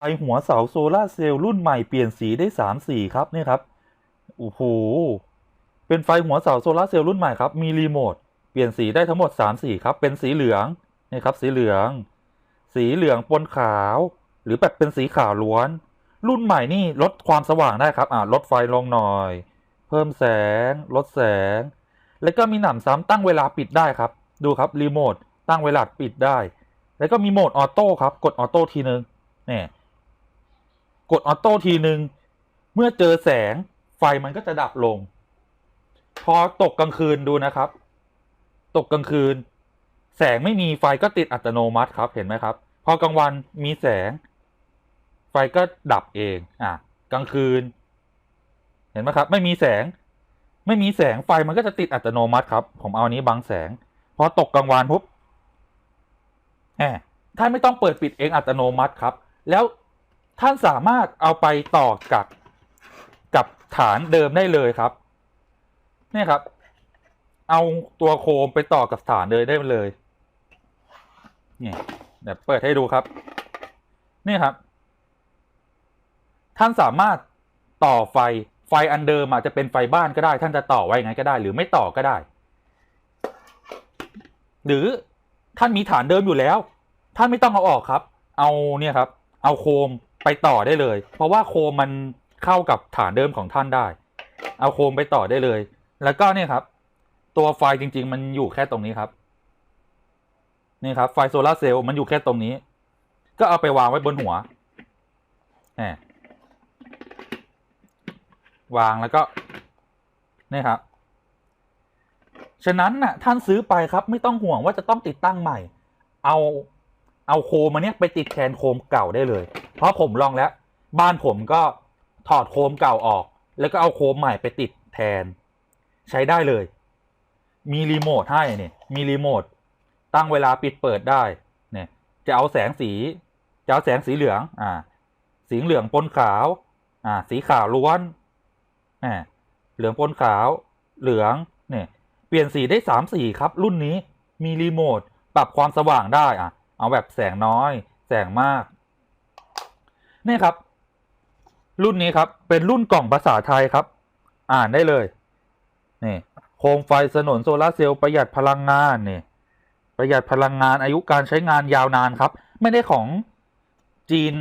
ไฟหัวเสาโซลาเซลล์รุ่นใหม่เปลี่ยนสีได้สามสีครับเนี่ยครับโอ้โหเป็นไฟหัวเสาโซลาเซลล์รุ่นใหม่ครับมีรีโมทเปลี่ยนสีได้ทั้งหมดสามสีครับเป็นสีเหลืองนี่ครับสีเหลือง สีเหลืองปนขาว หรือแบบเป็นสีขาวล้วน รุ่นใหม่นี่ลดความสว่างได้ครับอ่าลดไฟลงหน่อย เพิ่มแสง ลดแสง แล้วก็มีหนำซ้ำตั้งเวลาปิดได้ครับ ดูครับรีโมทตั้งเวลาปิดได้ แล้วก็มีโหมดออโต้ครับกดออโต้ทีนึงเนี่ย กดออโต้ทีนึงเมื่อเจอแสงไฟมันก็จะดับลง พอตกกลางคืนดูนะครับ ตกกลางคืน แสงไม่มีไฟก็ติดอัตโนมัติครับเห็นไหมครับ พอกลางวันมีแสง ไฟก็ดับเองอะกลางคืน เห็นไหมครับ ไม่มีแสง ไม่มีแสงไฟมันก็จะติดอัตโนมัติครับ ผมเอาอันนี้บังแสง พอตกกลางวันปุ๊บแหมท่านไม่ต้องเปิดปิดเองอัตโนมัติครับ แล้ว ท่านสามารถเอาไปต่อกับกับฐานเดิมได้เลยครับ เนี่ยครับ เอาตัวโคมไปต่อกับฐานเลยได้เลยเนี่ยเดี๋ยวเปิดให้ดูครับ นี่ครับ ท่านสามารถต่อไฟไฟอันเดิมอาจจะเป็นไฟบ้านก็ได้ ท่านจะต่อไว้ไงก็ได้ หรือไม่ต่อก็ได้ หรือท่านมีฐานเดิมอยู่แล้ว ท่านไม่ต้องเอาออกครับ เอาเนี่ยครับ เอาโคม ไปต่อได้เลย เพราะว่าโคมมันเข้ากับฐานเดิมของท่านได้ เอาโคมไปต่อได้เลย แล้วก็เนี่ยครับ ตัวไฟจริง ๆ มันอยู่แค่ตรงนี้ครับนี่ครับไฟโซลาร์เซลล์มันอยู่แค่ตรงนี้ ก็เอาไปวางไว้บนหัวแหมวางแล้วก็นี่ครับ ฉะนั้นน่ะ ท่านซื้อไปครับ ไม่ต้องห่วงว่าจะต้องติดตั้งใหม่ เอาเอาโคมมาเนี้ยไปติดแทนโคมเก่าได้เลย เพราะผมลองแล้ว บ้านผมก็ถอดโคมเก่าออก แล้วก็เอาโคมใหม่ไปติดแทน ใช้ได้เลย มีรีโมทให้เนี่ยมีรีโมทตั้งเวลาปิดเปิดได้เนี่ยจะเอาแสงสี จะเอาแสงสีเหลืองอ่าสีเหลืองปนขาวอ่าสีขาวล้วนอ่าเหลืองปนขาวเหลืองเนี่ยเปลี่ยนสีได้สามสีครับ รุ่นนี้มีรีโมทปรับความสว่างได้อะเอาแบบแสงน้อย แสงมาก นี่ครับ รุ่นนี้ครับ เป็นรุ่นกล่องภาษาไทยครับ อ่านได้เลย นี่ โคมไฟสนนโซลาเซลล์ประหยัดพลังงานนี่ ประหยัดพลังงานอายุการใช้งานยาวนานครับ ไม่ได้ของจีน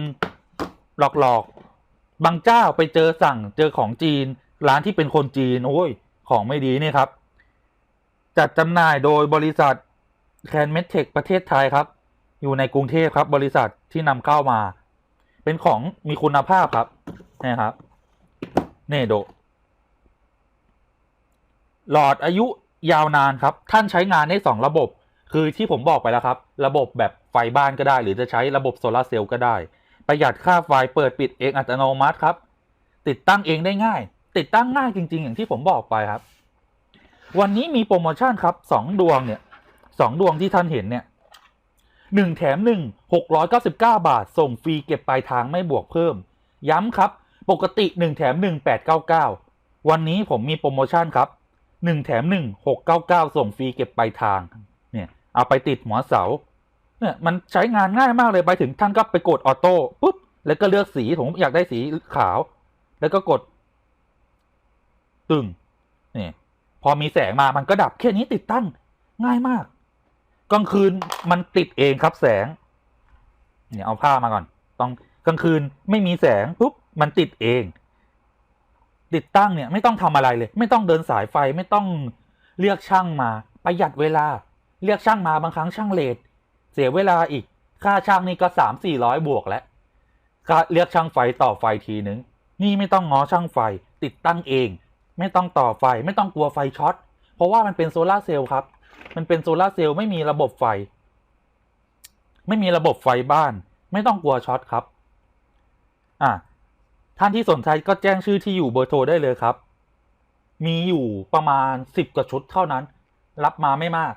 หลอกๆ บางเจ้าไปเจอสั่งเจอของจีน ร้านที่เป็นคนจีน โอ้ย ของไม่ดีนี่ครับ จัดจำหน่ายโดยบริษัทแคนเมดเทคประเทศไทยครับ อยู่ในกรุงเทพครับ บริษัทที่นำเข้ามา เป็นของมีคุณภาพครับนี่ครับเนโดหลอดอายุยาวนานครับ ท่านใช้งานได้สองระบบ คือที่ผมบอกไปแล้วครับ ระบบแบบไฟบ้านก็ได้ หรือจะใช้ระบบโซลาเซลล์ก็ได้ ประหยัดค่าไฟเปิดปิดเองอัตโนมัติครับ ติดตั้งเองได้ง่าย ติดตั้งง่ายจริง ๆ อย่างที่ผมบอกไปครับ วันนี้มีโปรโมชั่นครับสองดวงเนี่ยสองดวงที่ท่านเห็นเนี่ย หนึ่งแถมหนึ่งหกร้อยเก้าสิบเก้าบาท ส่งฟรีเก็บปลายทางไม่บวกเพิ่ม ย้ำครับ ปกติหนึ่งแถมหนึ่งแปดเก้าเก้าวันนี้ผมมีโปรโมชั่นครับหนึ่งแถมหนึ่งหกเก้าเก้าส่งฟรีเก็บปลายทาง เนี่ย เอาไปติดหัวเสา เนี่ย มันใช้งานง่ายมากเลยไปถึงท่านก็ไปกดออโต้ปุ๊บ แล้วก็เลือกสี ผมอยากได้สีขาว แล้วก็กด ตึง เนี่ย พอมีแสงมามันก็ดับแค่นี้ติดตั้งง่ายมาก กลางคืนมันติดเองครับแสง เนี่ยเอาผ้ามาก่อน ต้องกลางคืนไม่มีแสงปุ๊บมันติดเอง ติดตั้งเนี่ยไม่ต้องทำอะไรเลย ไม่ต้องเดินสายไฟไม่ต้องเรียกช่างมา ประหยัดเวลา เรียกช่างมาบางครั้งช่างเลทเสียเวลาอีกค่าช่างนี่ก็สามสี่ร้อยบวกแล้วค่าเรียกช่างไฟต่อไฟทีนึง นี่ไม่ต้องง้อช่างไฟติดตั้งเอง ไม่ต้องต่อไฟไม่ต้องกลัวไฟช็อตเพราะว่ามันเป็นโซลาเซลล์ครับ มันเป็นโซลาเซลล์ไม่มีระบบไฟ ไม่มีระบบไฟบ้าน ไม่ต้องกลัวช็อตครับ อะท่านที่สนใจก็แจ้งชื่อที่อยู่เบอร์โทรได้เลยครับ มีอยู่ประมาณสิบกว่าชุดเท่านั้น รับมาไม่มาก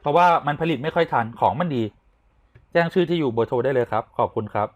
เพราะว่ามันผลิตไม่ค่อยทันของมันดี แจ้งชื่อที่อยู่เบอร์โทรได้เลยครับ ขอบคุณครับ